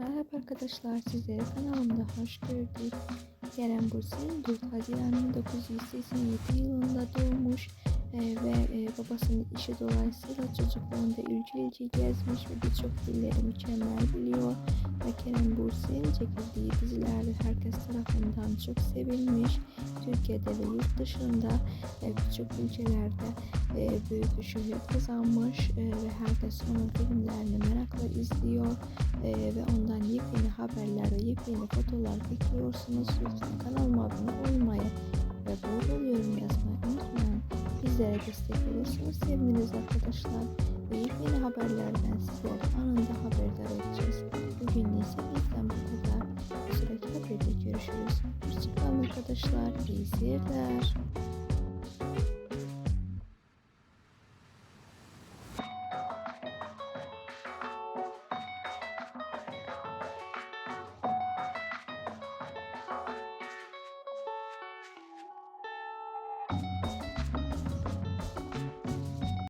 Merhaba arkadaşlar, sizleri kanalımda hoş gördük. Kerem Bürsin 4 Haziran 1987 yılında doğmuş e, ve e, babasının işi dolayısıyla çocukluğunda ülke ülke gezmiş ve birçok dilleri mükemmel biliyor. Ve Kerem Bürsin çekildiği dizilerde herkes tarafından çok sevilmiş. Türkiye'de ve yurt dışında e, birçok ülkelerde büyük bir şöhret kazanmış e, ve herkes onun filmlerini merakla izliyor e, ve ondan yepyeni haberler ve yepyeni fotoğraflar bekliyorsunuz. Lütfen kanalıma abone olmayı ve bol bol yorum yazmayı unutmayın. Bizlere destek olursanız seviniriz arkadaşlar. Ve yepyeni haberlerden sizlere anında haberdar edeceğiz. Bugün ise bizden bu kadar. Bir sonraki haberde görüşürüz. Hoşçakalın arkadaşlar. İyi seyirler.